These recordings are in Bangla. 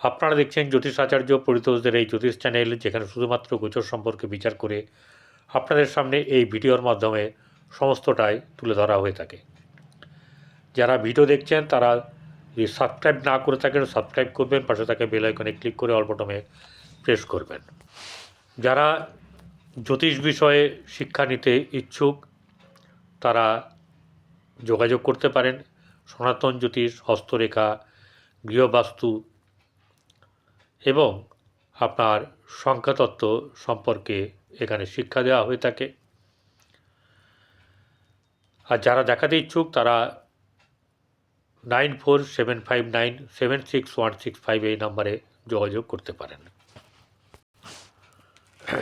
আপনারা দেখছেন জ্যোতিষাচার্য পরিতোষদের এই জ্যোতিষ চ্যানেল, যেখানে শুধুমাত্র গোচর সম্পর্কে বিচার করে আপনাদের সামনে এই ভিডিওর মাধ্যমে সমস্তটাই তুলে ধরা হয়ে থাকে। যারা ভিডিও দেখছেন, তারা যদি সাবস্ক্রাইব না করে থাকেন, সাবস্ক্রাইব করবেন, পাশে থাকে বেল আইকনে ক্লিক করে অল বটমে প্রেস করবেন। যারা জ্যোতিষ বিষয়ে শিক্ষা নিতে ইচ্ছুক, তারা যোগাযোগ করতে পারেন। সনাতন জ্যোতিষ, হস্তরেখা, গৃহবাস্তু এবং আপনার সংখ্যাতত্ত্ব সম্পর্কে এখানে শিক্ষা দেওয়া হয়ে থাকে। আর যারা দেখাতে ইচ্ছুক, তারা nine four seven five nine seven six one six five এই নাম্বারে যোগাযোগ করতে পারেন।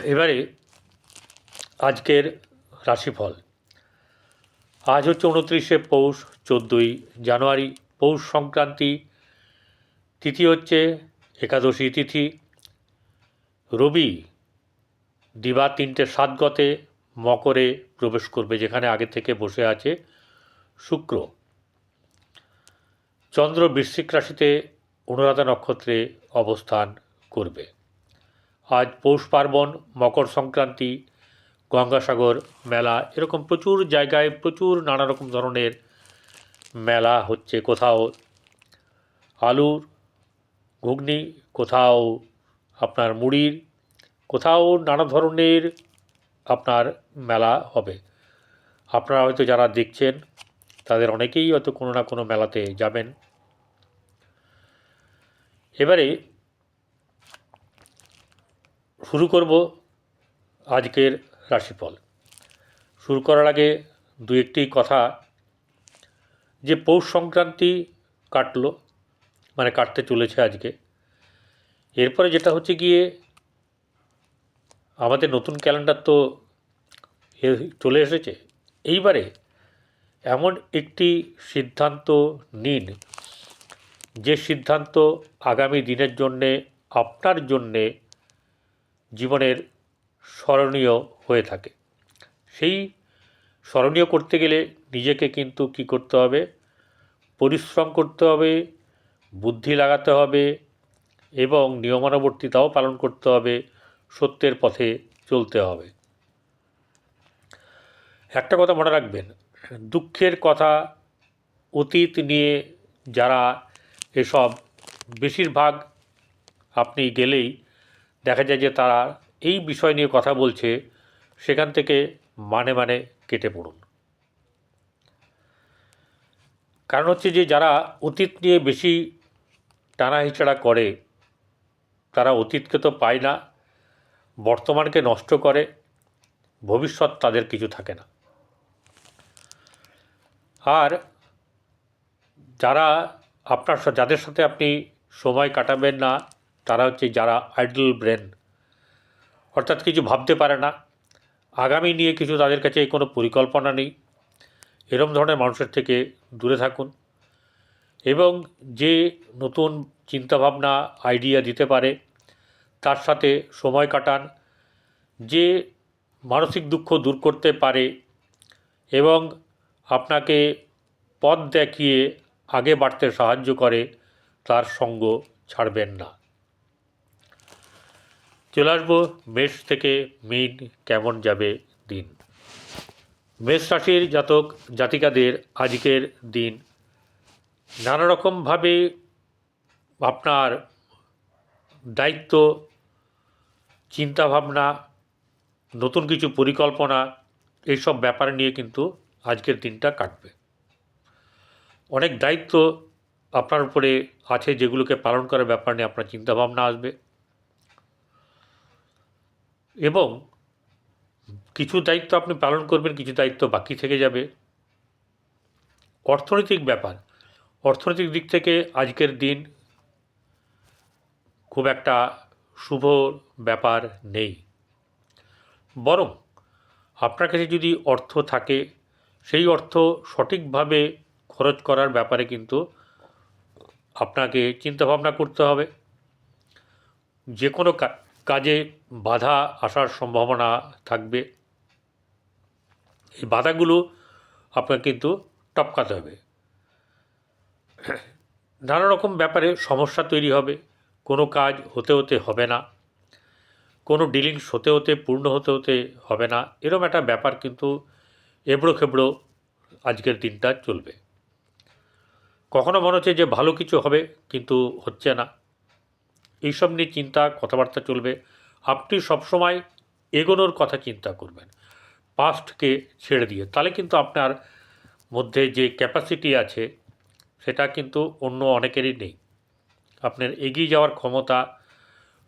এবারে আজকের রাশিফল। আজ হচ্ছে উনত্রিশে পৌষ, চোদ্দোই জানুয়ারি। পৌষ সংক্রান্তি, তিথি হচ্ছে একাদশী তিথি। রবি দিবা তিনটে সাত গতে মকরে প্রবেশ করবে, যেখানে আগে থেকে বসে আছে শুক্র। চন্দ্র বৃশ্চিক রাশিতে অনুরাধা নক্ষত্রে অবস্থান করবে। আজ পৌষ পার্বণ, মকর সংক্রান্তি, গঙ্গাসাগর মেলা, এরকম প্রচুর জায়গায় প্রচুর নানা রকম ধরনের মেলা হচ্ছে কোথাও। আলুর ঘুগনি, কোথাও আপনার মুড়ির, কোথাও নানা ধরনের আপনার মেলা হবে। আপনারা হয়তো যারা দেখছেন, তাদের অনেকেই হয়তো কোনো না কোনো মেলাতে যাবেন। এবারে শুরু করব আজকের রাশিফল। শুরু করার আগে দু একটি কথা, যে পৌষ সংক্রান্তি কাটলো। মানে কাটতে চলেছে আজকে। এরপরে যেটা হচ্ছে গিয়ে, আমাদের নতুন ক্যালেন্ডার তো চলে এসেছে। এইবারে এমন একটি সিদ্ধান্ত নিন, যে সিদ্ধান্ত আগামী দিনের জন্যে, আপনার জন্যে জীবনের স্মরণীয় হয়ে থাকে। সেই স্মরণীয় করতে গেলে নিজেকে কিন্তু কি করতে হবে? পরিশ্রম করতে হবে বুদ্ধি লাগাতে হবে এবং নিয়মানুবর্তিতাও পালন করতে হবে, সত্যের পথে চলতে হবে। একটা কথা মনে রাখবেন, দুঃখের কথা অতীত নিয়ে যারা এসব বেশিরভাগ আপনি গেলেই দেখা যায় যে তারা এই বিষয় নিয়ে কথা বলছে, সেখান থেকে মানে মানে কেটে পড়ুন। কারণ হচ্ছে যে যারা অতীত নিয়ে বেশি টানা হিচড়া করে, তারা অতীতকে তো পায় না, বর্তমানকে নষ্ট করে, ভবিষ্যৎ তাদের কিছু থাকে না। আর যারা আপনার যাদের সাথে আপনি সময় কাটাবেন না, তারা হচ্ছে যারা আইডল ব্রেন অর্থাৎ কিছু ভাবতে পারে না, আগামী নিয়ে কিছু তাদের কাছে কোনো পরিকল্পনা নেই, এরম ধরনের মানুষের থেকে দূরে থাকুন। এবং যে নতুন চিন্তাভাবনা আইডিয়া দিতে পারে, তার সাথে সময় কাটান, যে মানসিক দুঃখ দূর করতে পারে এবং আপনাকে পথ দেখিয়ে আগে বাড়তে সাহায্য করে, তার সঙ্গ ছাড়বেন না। চলে আসব মেষ থেকে মিন কেমন যাবে দিন। মেষ রাশির জাতক জাতিকাদের আজকের দিন নানা রকমভাবে আপনার দায়িত্ব, চিন্তাভাবনা, নতুন কিছু পরিকল্পনা, এইসব ব্যাপার নিয়ে কিন্তু আজকের দিনটা কাটবে। অনেক দায়িত্ব আপনার উপরে আছে যেগুলোকে পালন করার ব্যাপার নিয়ে আপনার চিন্তাভাবনা আসবে। এবং কিছু দায়িত্ব আপনি পালন করবেন, কিছু দায়িত্ব বাকি থেকে যাবে। অর্থনৈতিক ব্যাপার অর্থনৈতিক দিক থেকে আজকের দিন খুব একটা শুভ ব্যাপার নেই। বরং আপনার কাছে যদি অর্থ থাকে, সেই অর্থ সঠিকভাবে খরচ করার ব্যাপারে কিন্তু আপনাকে চিন্তাভাবনা করতে হবে। যে কোনো কাজে বাধা আসার সম্ভাবনা থাকবে। এই বাধাগুলো আপনার কিন্তু টপকাতে হবে। নানা রকম ব্যাপারে সমস্যা তৈরি হবে। কোনো কাজ হতে হতে হবে না। কোনো ডিলিংস হতে হতে, পূর্ণ হতে হতে হবে না। এরম একটা ব্যাপার কিন্তু এবড়ো খেবড়ো আজকের দিনটা চলবে। কখনো মনে হচ্ছে যে ভালো কিছু হবে, কিন্তু হচ্ছে না। এইসব নিয়ে চিন্তা, কথাবার্তা চলবে। আপনি সবসময় এগোনোর কথা চিন্তা করবেন। পাস্টকে ছেড়ে দিয়ে। তাহলে কিন্তু আপনার মধ্যে যে ক্যাপাসিটি আছে সেটা কিন্তু অন্য অনেকেরই নেই। আপনার এগিয়ে যাওয়ার ক্ষমতা,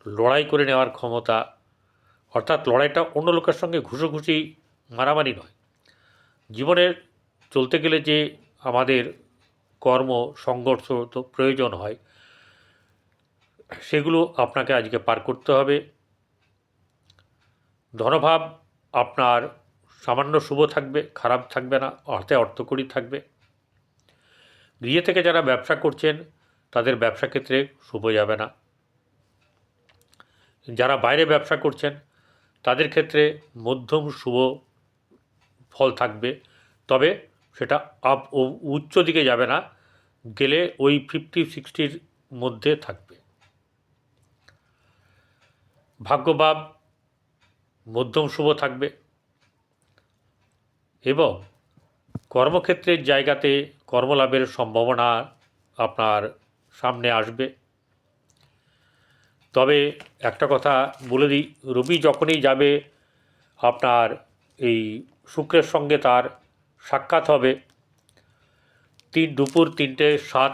লড়াই করে নেওয়ার ক্ষমতা, অর্থাৎ লড়াইটা অন্য লোকের সঙ্গে ঘুষোঘুষি, মারামারি নয়। জীবনে চলতে গেলে যে আমাদের কর্ম, সংঘর্ষ তো প্রয়োজন হয়, সেগুলো আপনাকে আজকে পার করতে হবে। ধনভাব আপনার সামান্য শুভ থাকবে, খারাপ থাকবে না, অর্থে অর্থকরী থাকবে। গৃহে থেকে যারা ব্যবসা করছেন, তাদের ব্যবসা ক্ষেত্রে শুভ যাবে না। যারা বাইরে ব্যবসা করছেন, তাদের ক্ষেত্রে মধ্যম শুভ ফল থাকবে। তবে সেটা আপ ও উচ্চ দিকে যাবে না, গেলে ওই ফিফটি, সিক্সটির মধ্যে থাকবে। ভাগ্যভাব মধ্যম শুভ থাকবে এবং কর্মক্ষেত্রের জায়গাতে কর্মলাভের সম্ভাবনা আপনার সামনে আসবে। তবে একটা কথা বলে দিই, রবি যখনই যাবে, আপনার এই শুক্রের সঙ্গে তার সাক্ষাৎ হবে। তিন দুপুর, তিনটে সাত,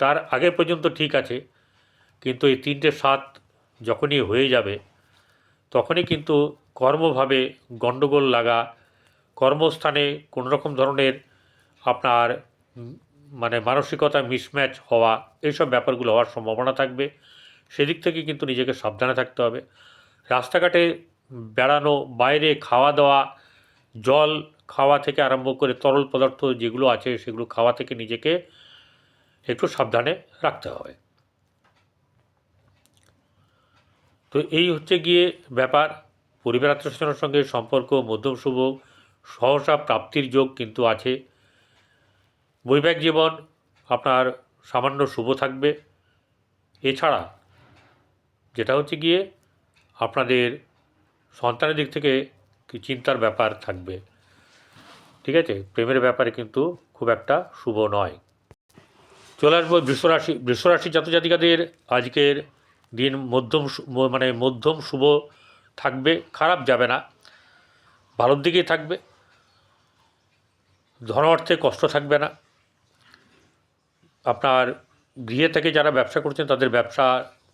তার আগে পর্যন্ত ঠিক আছে, কিন্তু এই তিনটে সাত যখনই হয়ে যাবে, তখনই কিন্তু কর্মভাবে গণ্ডগোল লাগা, কর্মস্থানে কোনো রকম ধরনের আপনার মানে মানসিকতা মিসম্যাচ হওয়া, এইসব ব্যাপারগুলো হওয়ার সম্ভাবনা থাকবে। সেদিক থেকে কিন্তু নিজেকে সাবধানে থাকতে হবে। রাস্তাঘাটে বেড়ানো, বাইরে খাওয়া দাওয়া, জল খাওয়া থেকে আরম্ভ করে তরল পদার্থ যেগুলো আছে, সেগুলো খাওয়া থেকে নিজেকে একটু সাবধানে রাখতে হবে। তো এই হচ্ছে গিয়ে ব্যাপার। পরিবার আত্মীয়স্বজনের সঙ্গে সম্পর্ক, মধ্যম, শুভ, সহসা প্রাপ্তির যোগ কিন্তু আছে। বৈবাহিক জীবন আপনার সামান্য শুভ থাকবে। এছাড়া যেটা হচ্ছে গিয়ে আপনাদের সন্তানের দিক থেকে কি চিন্তার ব্যাপার থাকবে। ঠিক আছে? প্রেমের ব্যাপারে কিন্তু খুব একটা শুভ নয়। চলে আসব বৃষরাশি বৃষরাশি জাতজাতিকাদের আজকের দিন মধ্যম মানে মধ্যম শুভ থাকবে, খারাপ যাবে না। ভালোর দিকেই থাকবে। ধন অর্থে কষ্ট থাকবে না। আপনার গৃহে থেকে যারা ব্যবসা করছেন, তাদের ব্যবসা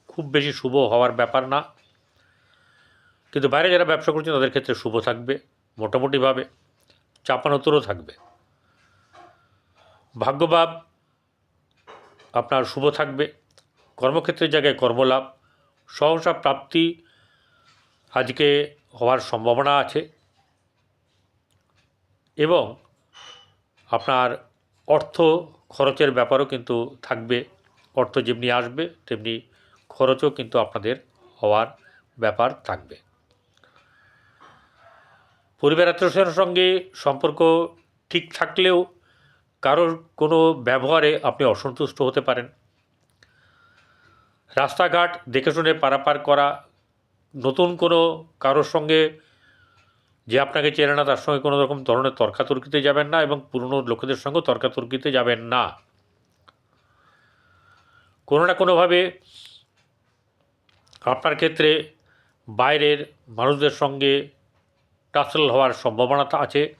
খুব বেশি শুভ হওয়ার ব্যাপার না। কিন্তু বাইরে যারা ব্যবসা করছেন, তাদের ক্ষেত্রে শুভ থাকবে, মোটামুটিভাবে চাপানোতরও থাকবে। ভাগ্যভাব আপনার শুভ থাকবে, কর্মক্ষেত্রের জায়গায় কর্মলাভ, সহসা প্রাপ্তি আজকে হওয়ার সম্ভাবনা আছে এবং আপনার অর্থ খরচের ব্যাপারও কিন্তু থাকবে, অর্থ যেমনি আসবে, তেমনি খরচও কিন্তু আপনাদের হওয়ার ব্যাপার থাকবে। পরিবার আত্মীয়স্বজনের সঙ্গে সম্পর্ক ঠিক থাকলেও কারোর কোনো ব্যবহারে আপনি অসন্তুষ্ট হতে পারেন। রাস্তাঘাট দেখে শুনে পারাপার করা, নতুন কোনো কারোর সঙ্গে যে আপনাকে চেনে না, তার সঙ্গে কোনো রকম ধরনের তর্কাতর্কিতে যাবেন না এবং পুরনো লোকেদের সঙ্গে তর্কাতর্কিতে যাবেন না। কোনো না কোনোভাবে আপনার ক্ষেত্রে বাইরের মানুষদের সঙ্গে টাসল হওয়ার সম্ভাবনা আছে।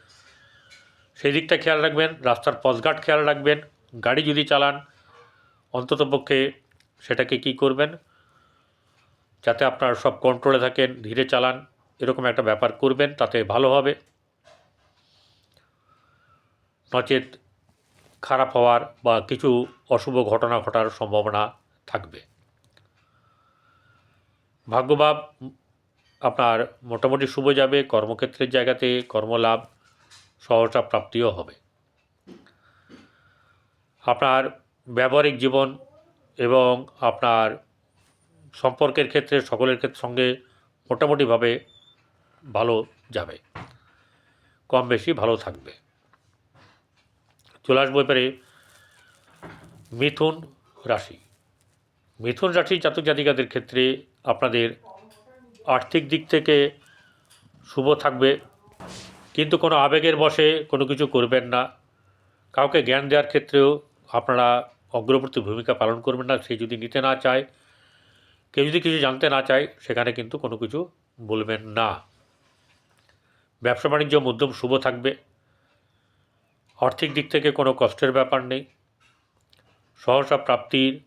সেই দিকটা খেয়াল রাখবেন, রাস্তার পথঘাট খেয়াল রাখবেন, গাড়ি যদি চালান অন্ততপক্ষে সেটাকে কি করবেন? যাতে আপনার সব কন্ট্রোলে থাকেন, ধীরে চালান। এরকম একটা ব্যাপার করবেন, তাতে ভালো হবে। নচেত খারাপ হওয়ার বা কিছু অশুভ ঘটনা ঘটার সম্ভাবনা থাকবে। ভাগ্যভাব আপনার মোটামুটি শুভ যাবে, কর্মক্ষেত্রের জায়গাতে কর্মলাভ সহসা প্রাপ্তিও হবে। আপনার ব্যবহারিক জীবন এবং আপনার সম্পর্কের ক্ষেত্রে সকলের ক্ষেত্রে সঙ্গে মোটামুটিভাবে ভালো যাবে। কম বেশি ভালো থাকবে। চলে আসব এবারে মিথুন রাশি। মিথুন রাশি জাতক জাতিকাদের ক্ষেত্রে আপনাদের আর্থিক দিক থেকে শুভ থাকবে। কিন্তু কোনো আবেগের বশে কোনো কিছু করবেন না। কাউকে জ্ঞান দেওয়ার ক্ষেত্রেও আপনারা অগ্রবর্তী ভূমিকা পালন করবেন না। সে যদি নিতে না চায়, কেউ যদি কিছু জানতে না চায়, সেখানে কিন্তু কোনো কিছু বলবেন না। ব্যবসা বাণিজ্য মধ্যম শুভ থাকবে। আর্থিক দিক থেকে কোনো কষ্টের ব্যাপার নেই। সহসা প্রাপ্তির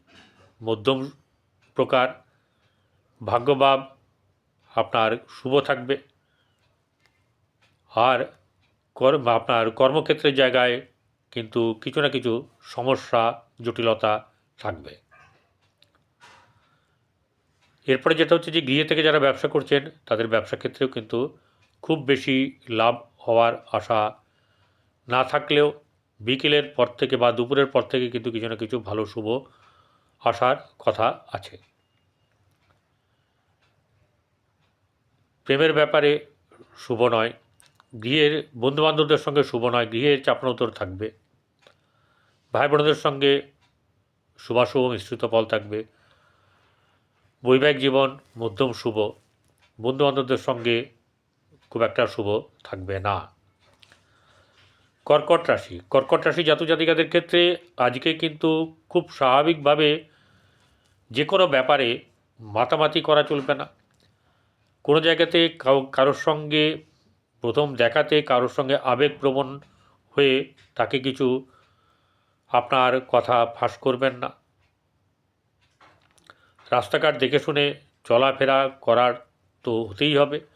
মধ্যম প্রকার ভাগ্যভাব আপনার শুভ থাকবে। আর কর্ম আপনার কর্মক্ষেত্রের জায়গায় কিন্তু কিছু না কিছু সমস্যা, জটিলতা থাকবে। এরপরে যেটা হচ্ছে যে গৃহে থেকে যারা ব্যবসা করছেন, তাদের ব্যবসা ক্ষেত্রেও কিন্তু খুব বেশি লাভ হওয়ার আশা না থাকলেও বিকেলের পর থেকে বা দুপুরের পর থেকে কিন্তু কিছু না কিছু ভালো শুভ আসার কথা আছে। প্রেমের ব্যাপারে শুভ নয়, গৃহের বন্ধুবান্ধবদের সঙ্গে শুভ নয়, গৃহের চাপনতর থাকবে ভাই বোনদের সঙ্গে শুভাশুভ মিশ্রিত ফল থাকবে, বৈবাহিক জীবন মধ্যম শুভ, বন্ধুবান্ধবদের সঙ্গে খুব একটা শুভ থাকবে না। কর্কট রাশি। কর্কট রাশি জাতক জাতিকাদের ক্ষেত্রে আজকে কিন্তু খুব স্বাভাবিকভাবে যে কোনো ব্যাপারে মাতামাতি করা চলবে না। কোনো জায়গাতে কারোর সঙ্গে, প্রথম দেখাতে কারোর সঙ্গে আবেগপ্রবণ হয়ে তাকে কিছু আপনার কথা ফাঁস করবেন না। রাস্তাঘাট দেখে শুনে চলাফেরা করার তো হতেই হবে।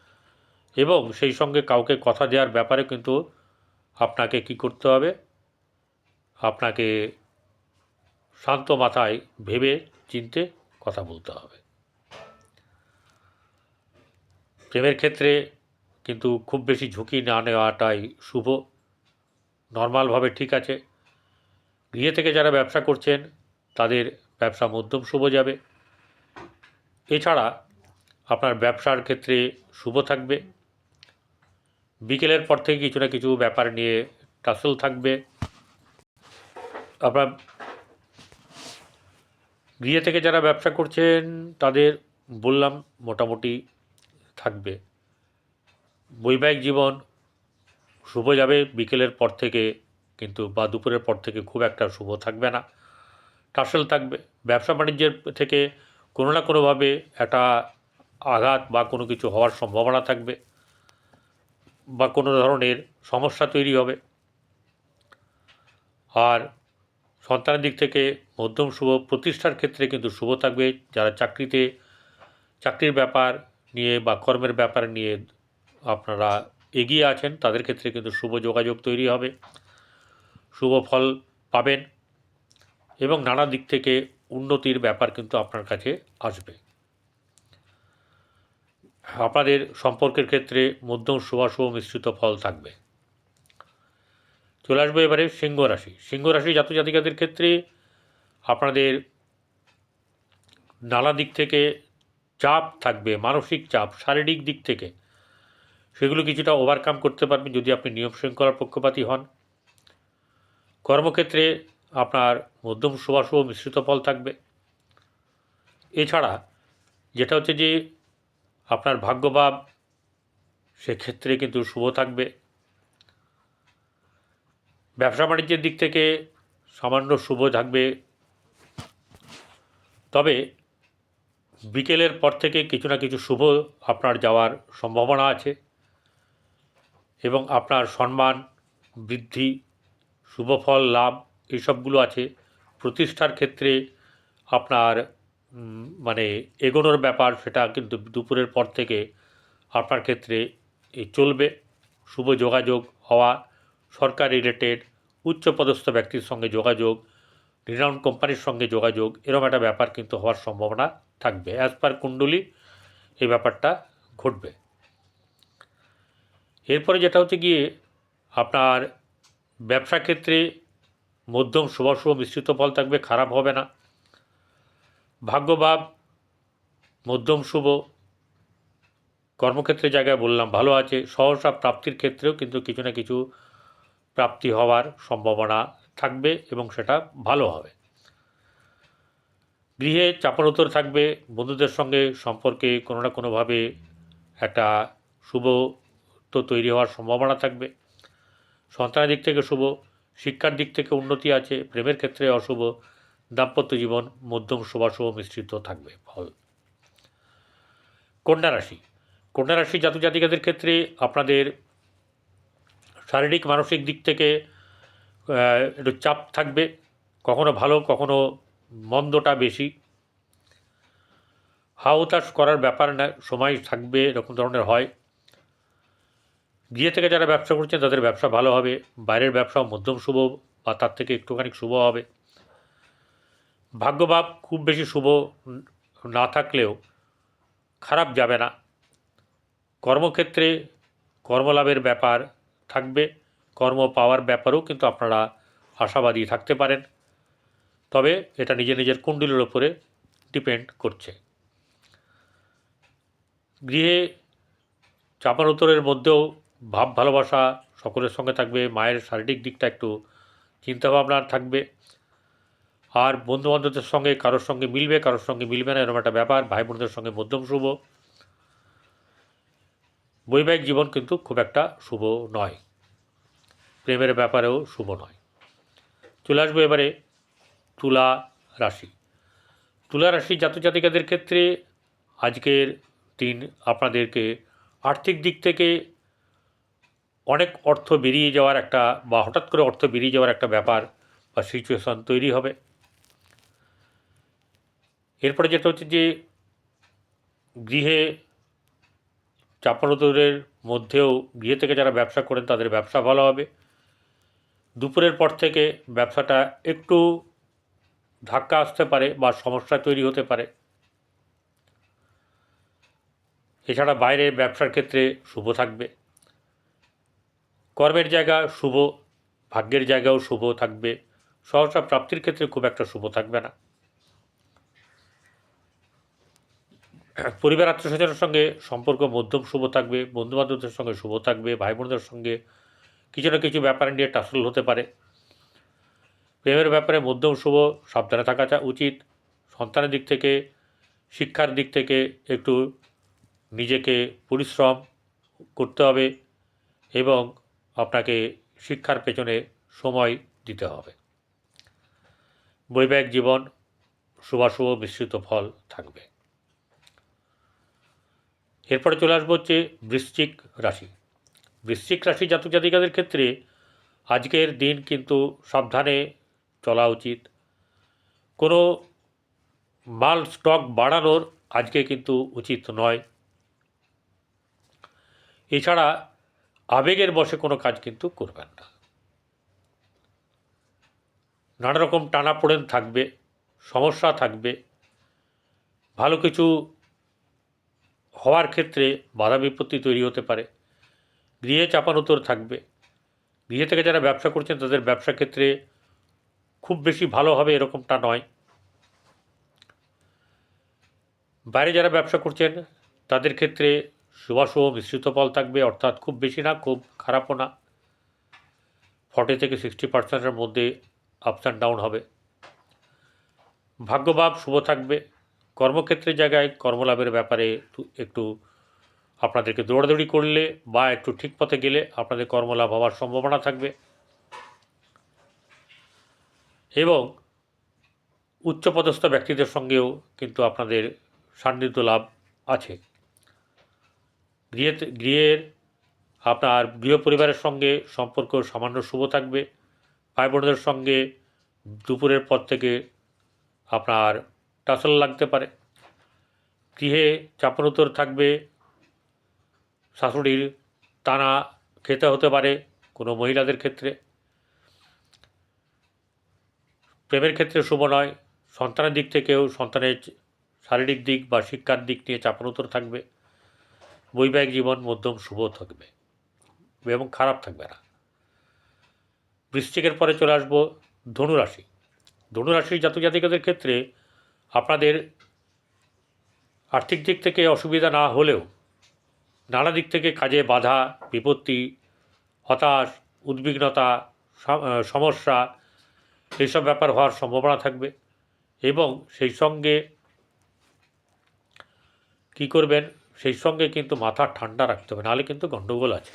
এবং সেই সঙ্গে কাউকে কথা দেওয়ার ব্যাপারে কিন্তু আপনাকে কি করতে হবে? আপনাকে শান্ত মাথায় ভেবে চিনতে কথা বলতে হবে। প্রেমের ক্ষেত্রে কিন্তু খুব বেশি ঝুঁকি না নেওয়াটাই শুভ। নর্মালভাবে ঠিক আছে। গৃহে থেকে যারা ব্যবসা করছেন, তাদের ব্যবসা মধ্যম শুভ যাবে। এছাড়া আপনার ব্যবসার ক্ষেত্রে শুভ থাকবে। বিকেলের পর থেকে কিছু না কিছু ব্যাপার নিয়ে টাসল থাকবে। আপনার গৃহে থেকে যারা ব্যবসা করছেন, তাদের বললাম মোটামুটি থাকবে। বৈবাহিক জীবন শুভ যাবে বিকেলের পর থেকে, কিন্তু বা দুপুরের পর থেকে খুব একটা শুভ থাকবে না। টাসল থাকবে। ব্যবসা বাণিজ্যের থেকে কোনো না কোনোভাবে একটা আঘাত বা কোনো কিছু হওয়ার সম্ভাবনা থাকবে। বা কোনো ধরনের সমস্যা তৈরি হবে। আর সন্তানের দিক থেকে মধ্যম শুভ প্রতিষ্ঠার ক্ষেত্রে কিন্তু শুভ থাকবে। যারা চাকরিতে, চাকরির ব্যাপার নিয়ে বা কর্মের ব্যাপার নিয়ে আপনারা এগিয়ে আছেন, তাদের ক্ষেত্রে কিন্তু শুভ যোগাযোগ তৈরি হবে। শুভ ফল পাবেন এবং নানা দিক থেকে উন্নতির ব্যাপার কিন্তু আপনার কাছে আসবে। আপনাদের সম্পর্কের ক্ষেত্রে মধ্যম শুভাশুভ মিশ্রিত ফল থাকবে। চলে আসবে এবারে সিংহ রাশি। সিংহ রাশি জাতক জাতিকাদের ক্ষেত্রে আপনাদের নানা দিক থেকে চাপ থাকবে, মানসিক চাপ, শারীরিক দিক থেকে। সেগুলো কিছুটা ওভারকাম করতে পারবেন যদি আপনি নিয়ম শৃঙ্খলার পক্ষপাতী হন। কর্মক্ষেত্রে আপনার মধ্যম শুভাশুভ মিশ্রিত ফল থাকবে। এছাড়া যেটা হচ্ছে যে আপনার ভাগ্যভাব সেক্ষেত্রে কিন্তু শুভ থাকবে। ব্যবসা বাণিজ্যের দিক থেকে সামান্য শুভ থাকবে। তবে বিকেলের পর থেকে কিছু না কিছু শুভ আপনার যাওয়ার সম্ভাবনা আছে এবং আপনার সম্মান, বৃদ্ধি শুভফল লাভ এইসবগুলো আছে। প্রতিষ্ঠার ক্ষেত্রে আপনার মানে এগোনোর ব্যাপার সেটা কিন্তু দুপুরের পর থেকে আপনার ক্ষেত্রে চলবে। শুভ যোগাযোগ হওয়া, সরকার রিলেটেড উচ্চপদস্থ ব্যক্তির সঙ্গে যোগাযোগ রিনাউন্ড কোম্পানির সঙ্গে যোগাযোগ, এরকম একটা ব্যাপার কিন্তু হওয়ার সম্ভাবনা থাকবে। অ্যাজ পার কুণ্ডলী এই ব্যাপারটা ঘটবে। এরপরে যেটা হচ্ছে গিয়ে আপনার ব্যবসা ক্ষেত্রে মধ্যম শুভ শুভাশুভ মিশ্রিত ফল থাকবে, খারাপ হবে না। ভাগ্যভাব মধ্যম শুভ, কর্মক্ষেত্রের জায়গায় বললাম ভালো আছে, সহসা প্রাপ্তির ক্ষেত্রেও কিন্তু কিছু না কিছু প্রাপ্তি হওয়ার সম্ভাবনা থাকবে এবং সেটা ভালো হবে। গৃহে চাপানোতর থাকবে, বন্ধুদের সঙ্গে সম্পর্কে কোনো না কোনোভাবে একটা শুভ তো তৈরি হওয়ার সম্ভাবনা থাকবে। সন্তানের দিক থেকে শুভ, শিক্ষার দিক থেকে উন্নতি আছে, প্রেমের ক্ষেত্রে অশুভ দাম্পত্য জীবন, মধ্যম শুভাশুভ মিশ্রিত থাকবে ফল। কন্যা রাশি। কন্যা রাশি জাতক জাতিকাদের ক্ষেত্রে আপনাদের শারীরিক, মানসিক দিক থেকে একটু চাপ থাকবে। কখনো ভালো, কখনো মন্দটা বেশি। হাউতাস করার ব্যাপার না, সময় থাকবে, এরকম ধরনের হয়। গিয়ে থেকে যারা ব্যবসা করছেন, তাদের ব্যবসা ভালো হবে। বাইরের ব্যবসা মধ্যম শুভ বা তার থেকে একটুখানি শুভ হবে। ভাগ্যভাব খুব বেশি শুভ না থাকলেও খারাপ যাবে না। কর্মক্ষেত্রে কর্মলাভের ব্যাপার থাকবে, কর্ম পাওয়ার ব্যাপারেও কিন্তু আপনারা আশাবাদী থাকতে পারেন। তবে এটা নিজের নিজের কুণ্ডলের ওপরে ডিপেন্ড করছে। গৃহে চাপার উত্তরের মধ্যেও ভাব ভালোবাসা সকলের সঙ্গে থাকবে, মায়ের শারীরিক দিকটা একটু চিন্তাভাবনা থাকবে। আর বন্ধুবান্ধবদের সঙ্গে, কারোর সঙ্গে মিলবে, কারোর সঙ্গে মিলবে না, এরকম একটা ব্যাপার। ভাই বোনদের সঙ্গে মধ্যম শুভ। বৈবাহিক জীবন কিন্তু খুব একটা শুভ নয়। প্রেমের ব্যাপারেও শুভ নয়। চলে আসব এবারে তুলা রাশি। তুলা রাশি জাতক জাতিকাদের ক্ষেত্রে আজকের দিন আপনাদেরকে আর্থিক দিক থেকে অনেক অর্থ বেরিয়ে যাওয়ার একটা বা হঠাৎ করে অর্থ বেরিয়ে যাওয়ার একটা ব্যাপার বা সিচুয়েশন তৈরি হবে। এরপরে যেটা হচ্ছে যে গৃহে চাপানোতরের মধ্যেও গৃহে থেকে যারা ব্যবসা করেন তাদের ব্যবসা ভালো হবে। দুপুরের পর থেকে ব্যবসাটা একটু ধাক্কা আসতে পারে বা সমস্যা তৈরি হতে পারে। এছাড়া বাইরে ব্যবসার ক্ষেত্রে শুভ থাকবে। কর্মের জায়গা শুভ, ভাগ্যের জায়গাও শুভ থাকবে। সহসা প্রাপ্তির ক্ষেত্রে খুব একটা শুভ থাকবে না। পরিবার আত্মীয়স্বজনের সঙ্গে সম্পর্ক, মধ্যম শুভ থাকবে, বন্ধুবান্ধবদের সঙ্গে শুভ থাকবে ভাই বোনদের সঙ্গে কিছু না কিছু ব্যাপার নিয়ে টাসল হতে পারে। প্রেমের ব্যাপারে মধ্যম শুভ, সাবধানে থাকাটা উচিত। সন্তানের দিক থেকে, শিক্ষার দিক থেকে একটু নিজেকে পরিশ্রম করতে হবে এবং আপনাকে শিক্ষার পেছনে সময় দিতে হবে। বৈবাহিক জীবন শুভাশুভ মিশ্রিত ফল থাকবে। এরপরে চলে আসব হচ্ছে বৃশ্চিক রাশি। বৃশ্চিক রাশি জাতক জাতিকাদের ক্ষেত্রে আজকের দিন কিন্তু সাবধানে চলা উচিত। কোনো মাল স্টক বাড়ানোর আজকে কিন্তু উচিত নয়। এছাড়া আবেগের বশে কোনো কাজ কিন্তু করবেন না। নানা রকম টানাপোড়েন থাকবে, সমস্যা থাকবে, ভালো কিছু হওয়ার ক্ষেত্রে বাধা বিপত্তি তৈরি হতে পারে। গৃহে চাপানোতর থাকবে। গৃহে থেকে যারা ব্যবসা করছেন, তাদের ব্যবসা ক্ষেত্রে খুব বেশি ভালো হবে এরকমটা নয়। বাইরে যারা ব্যবসা করছেন, তাদের ক্ষেত্রে শুভাশুভ মিশ্রিত ফল থাকবে, অর্থাৎ খুব বেশি না, খুব খারাপও না। ফর্টি থেকে সিক্সটি পার্সেন্টের মধ্যে আপস অ্যান্ড ডাউন হবে। ভাগ্যভাব শুভ থাকবে। কর্মক্ষেত্রের জায়গায় কর্মলাভের ব্যাপারে একটু- আপনাদেরকে দৌড়াদৌড়ি করলে বা একটু ঠিক পথে গেলে আপনাদের কর্মলাভ হওয়ার সম্ভাবনা থাকবে। এবং উচ্চপদস্থ ব্যক্তিদের সঙ্গেও কিন্তু আপনাদের সান্নিধ্য লাভ আছে। গৃহেতে, গৃহের আপনার গৃহ পরিবারের সঙ্গে সম্পর্ক সামান্য শুভ থাকবে। ভাই বোনদের সঙ্গে দুপুরের পর থেকে আপনার টাসল লাগতে পারে। গৃহে চাপানোতর থাকবে, শাশুড়ির টানা খেতে হতে পারে কোনো মহিলাদের ক্ষেত্রে। প্রেমের ক্ষেত্রে শুভ নয়, সন্তানের দিক থেকেও সন্তানের শারীরিক দিক বা শিক্ষার দিক নিয়ে চাপানোতর থাকবে। বৈবাহিক জীবন মধ্যম শুভ থাকবে এবং খারাপ থাকবে না। বৃশ্চিকের পরে চলে আসব ধনুরাশি। ধনুরাশির জাতক জাতিকাদের ক্ষেত্রে আপনাদের আর্থিক দিক থেকে অসুবিধা না হলেও নানা দিক থেকে কাজে বাধা, বিপত্তি, হতাশ, উদ্বিগ্নতা সমস্যা এইসব ব্যাপার হওয়ার সম্ভাবনা থাকবে এবং সেই সঙ্গে কি করবেন? সেই সঙ্গে কিন্তু মাথা ঠান্ডা রাখতে হবে, নাহলে কিন্তু গণ্ডগোল আছে।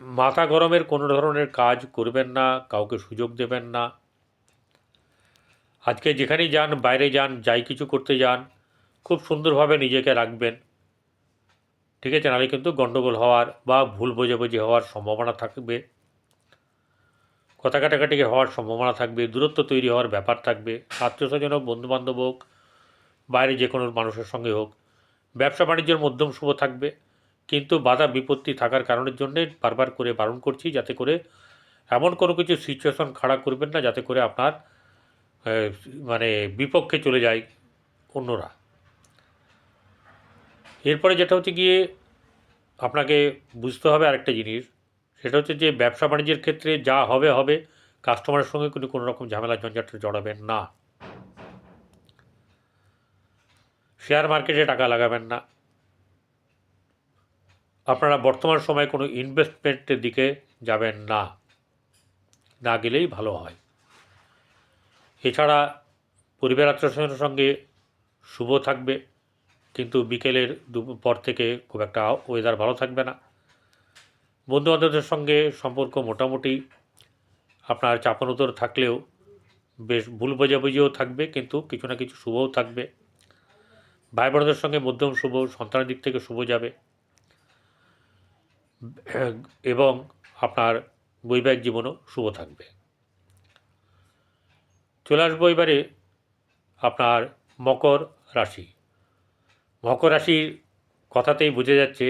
মাথা গরমের কোনো ধরনের কাজ করবেন না, কাউকে সুযোগ দেবেন না। আজকে যেখানেই যান, বাইরে যান, যাই কিছু করতে যান, খুব সুন্দরভাবে নিজেকে রাখবেন। ঠিক আছে? নাহলে কিন্তু গণ্ডগোল হওয়ার বা ভুল বোঝাবুঝি হওয়ার সম্ভাবনা থাকবে। কথা কাটাকাটি হওয়ার সম্ভাবনা থাকবে, দূরত্ব তৈরি হওয়ার ব্যাপার থাকবে। আত্মীয় স্বজন হোক, বন্ধুবান্ধব হোক, বাইরে যে কোনো মানুষের সঙ্গে হোক, ব্যবসা বাণিজ্যের মধ্যম শুভ থাকবে। কিন্তু বাধা বিপত্তি থাকার কারণের জন্যে বারবার করে বারণ করছি, যাতে করে এমন কোনো কিছু সিচুয়েশন খাড়া করবেন না, যাতে করে আপনার মানে বিপক্ষে চলে যায় অন্যরা। এরপরে যেটা হচ্ছে গিয়ে আপনাকে বুঝতে হবে আরেকটা জিনিস, সেটা হচ্ছে যে ব্যবসা বাণিজ্যের ক্ষেত্রে যা হবে হবে, কাস্টমারের সঙ্গে কিন্তু কোনো রকম ঝামেলা, ঝঞ্ঝাটে জড়াবেন না। শেয়ার মার্কেটে টাকা লাগাবেন না। আপনারা বর্তমান সময়ে কোনো ইনভেস্টমেন্টের দিকে যাবেন না। না গেলেই ভালো হয়। এছাড়া পরিবার আত্মীয়স্বজনের সঙ্গে শুভ থাকবে, কিন্তু বিকেলের পর থেকে খুব একটা ওয়েদার ভালো থাকবে না। বন্ধুবান্ধবদের সঙ্গে সম্পর্ক মোটামুটি আপনার চাপানোতর থাকলেও বেশ ভুল বোঝাবুঝিও থাকবে, কিন্তু কিছু না কিছু শুভও থাকবে। ভাই বোনদের সঙ্গে মধ্যম শুভ, সন্তানের দিক থেকে শুভ যাবে। এবং আপনার বৈবাহিক জীবনও শুভ থাকবে। চলে আসব এবারে আপনার মকর রাশি। মকর রাশির কথাতেই বুঝে যাচ্ছে,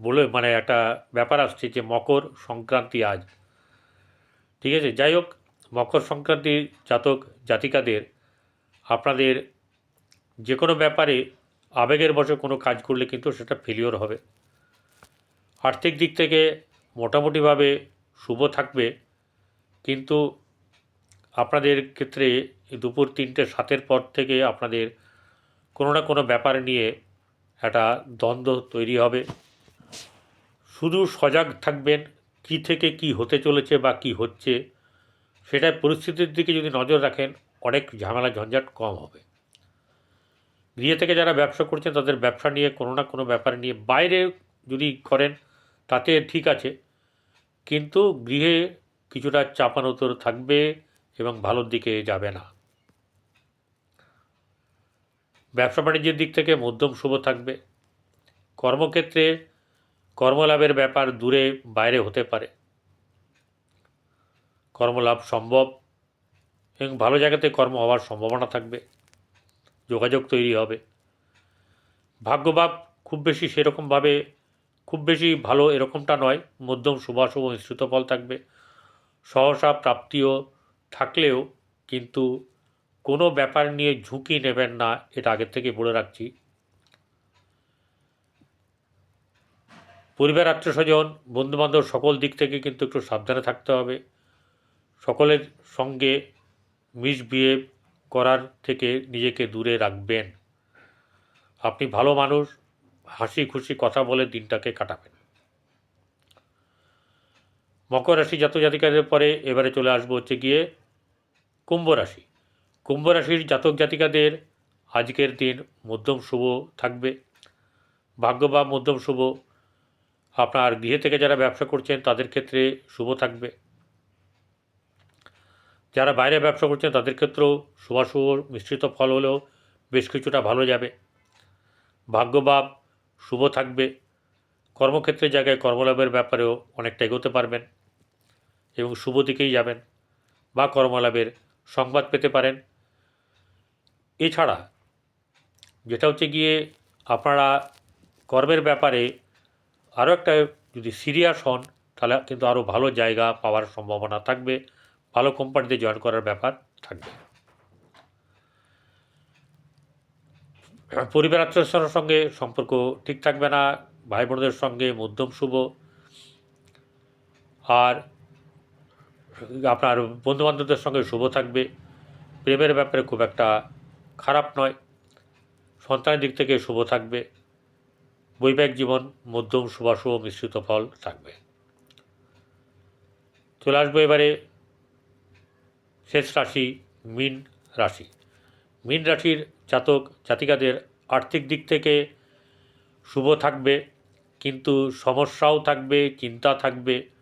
বলে মানে একটা ব্যাপার আসছে যে মকর সংক্রান্তি আজ। ঠিক আছে, যাই হোক, মকর সংক্রান্তির জাতক জাতিকাদের আপনাদের যে কোনো ব্যাপারে আবেগের বশে কোনো কাজ করলে কিন্তু সেটা ফেলিওর হবে। আর্থিক দিক থেকে মোটামুটিভাবে শুভ থাকবে, কিন্তু আপনাদের ক্ষেত্রে দুপুর তিনটে, সাতের পর থেকে আপনাদের কোনো না কোনো ব্যাপার নিয়ে একটা দ্বন্দ্ব তৈরি হবে। শুধু সজাগ থাকবেন, কি থেকে কি হতে চলেছে বা কি হচ্ছে সেটা পরিস্থিতির দিকে যদি নজর রাখেন, অনেক ঝামেলা ঝঞ্ঝাট কম হবে। গৃহে থেকে যারা ব্যবসা করছেন, তাদের ব্যবসা নিয়ে কোনো না কোনো ব্যাপার নিয়ে বাইরে যদি করেন, তাতে ঠিক আছে। কিন্তু গৃহে কিছুটা চাপানোতর থাকবে এবং ভালোর দিকে যাবে না। ব্যবসা বাণিজ্যের দিক থেকে মধ্যম শুভ থাকবে। কর্মক্ষেত্রে কর্মলাভের ব্যাপার দূরে বাইরে হতে পারে। কর্মলাভ সম্ভব এবং ভালো জায়গাতে কর্ম হওয়ার সম্ভাবনা থাকবে। যোগাযোগ তৈরি হবে। ভাগ্যভাব খুব বেশি সেরকমভাবে, খুব বেশি ভালো এরকমটা নয়। মধ্যম শুভাশুভ মিশ্রিত ফল থাকবে। সহসা প্রাপ্তিও থাকলেও কিন্তু কোনো ব্যাপার নিয়ে ঝুঁকি নেবেন না, এটা আগের থেকে বলে রাখছি। পরিবার আত্মীয় স্বজন বন্ধুবান্ধব সকল দিক থেকে কিন্তু একটু সাবধানে থাকতে হবে। সকলের সঙ্গে মিসবিহেভ করার থেকে নিজেকে দূরে রাখবেন। আপনি ভালো মানুষ, হাসি খুশি কথা বলে দিনটাকে কাটাবেন। মকর রাশি জাতক জাতিকাদের পরে এবারে চলে আসব হচ্ছে গিয়ে কুম্ভ রাশি। কুম্ভ রাশির জাতক জাতিকাদের আজকের দিন মধ্যম শুভ থাকবে। ভাগ্য বা মধ্যম শুভ, আপনার গৃহে থেকে যারা ব্যবসা করছেন তাদের ক্ষেত্রে শুভ থাকবে। যারা বাইরে ব্যবসা করছেন তাদের ক্ষেত্রেও শুভাশুভ মিশ্রিত ফল হলেও বেশ কিছুটা ভালো যাবে। ভাগ্যভাব শুভ থাকবে। কর্মক্ষেত্রের জায়গায় কর্মলাভের ব্যাপারেও অনেকটা এগোতে পারবেন এবং শুভ দিকেই যাবেন বা কর্মলাভের সংবাদ পেতে পারেন। এছাড়া যেটা হচ্ছে গিয়ে আপনারা কর্মের ব্যাপারে আরও একটা যদি সিরিয়াস হন, তাহলে কিন্তু আরও ভালো জায়গা পাওয়ার সম্ভাবনা থাকবে। ভালো কোম্পানিতে জয়েন করার ব্যাপার থাকবে। পরিবার আত্মীয়স্বজনের সঙ্গে সম্পর্ক ঠিক থাকবে না ভাই বোনদের সঙ্গে মধ্যম শুভ। আর আপনার বন্ধুবান্ধবদের সঙ্গে শুভ থাকবে। প্রেমের ব্যাপারে খুব একটা খারাপ নয়। সন্তানের দিক থেকে শুভ থাকবে। বৈবাহিক জীবন, মধ্যম শুভাশুভ মিশ্রিত ফল থাকবে। চলে আসব এবারে শেষ রাশি, মিন রাশি। মিন রাশির জাতক, জাতিকাদের আর্থিক দিক থেকে শুভ থাকবে, কিন্তু সমস্যাও থাকবে, চিন্তা থাকবে।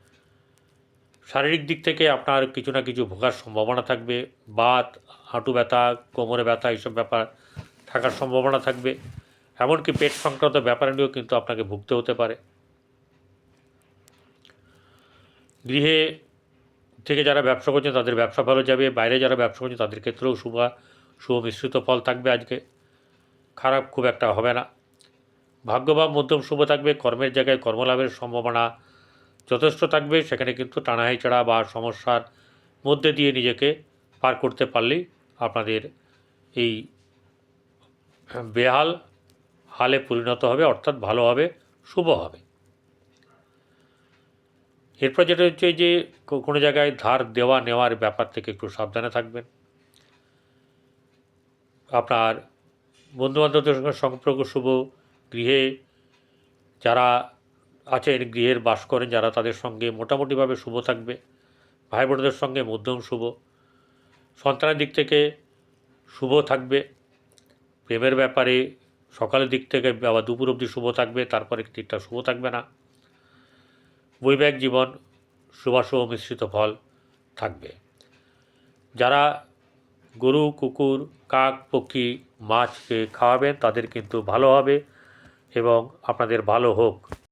শারীরিক দিক থেকে আপনার কিছু না কিছু ভোগার সম্ভাবনা থাকবে। বাত, হাঁটু ব্যথা, কোমরে ব্যথা, এইসব ব্যাপার থাকার সম্ভাবনা থাকবে। এমনকি পেট সংক্রান্ত ব্যাপার নিয়েও কিন্তু আপনাকে ভুগতে হতে পারে। গৃহে থেকে যারা ব্যবসা করছেন, তাদের ব্যবসা ভালো যাবে। বাইরে যারা ব্যবসা করছেন, তাদের ক্ষেত্রেও শুভ শুভ মিশ্রিত ফল থাকবে আজকে। খারাপ খুব একটা হবে না। ভাগ্যভাব মধ্যম শুভ থাকবে। কর্মের জায়গায় কর্মলাভের সম্ভাবনা যথেষ্ট থাকবে, সেখানে কিন্তু টানাহাই ছাড়া বা সমস্যার মধ্যে দিয়ে নিজেকে পার করতে পারলেই আপনাদের এই বেহাল হালে পরিণত হবে, অর্থাৎ ভালো হবে, শুভ হবে। এরপর যেটা হচ্ছে যে কোনো জায়গায় ধার দেওয়া নেওয়ার ব্যাপার থেকে একটু সাবধানে থাকবেন। আপনার বন্ধুবান্ধবদের সঙ্গে সম্পর্ক শুভ, গৃহে যারা আছেন গৃহের বাস করেন যারা তাদের সঙ্গে মোটামুটিভাবে শুভ থাকবে। ভাই বোনদের সঙ্গে মধ্যম শুভ। সন্তানের দিক থেকে শুভ থাকবে। প্রেমের ব্যাপারে সকালের দিক থেকে আবার দুপুর অবধি শুভ থাকবে, তারপরে দিকটা শুভ থাকবে না। বৈবাহিক জীবন শুভাশুভ মিশ্রিত ফল থাকবে। যারা গরু, কুকুর, কাক, পক্ষী, মাছকে খাওয়াবেন তাদের কিন্তু ভালো হবে এবং আপনাদের ভালো হোক।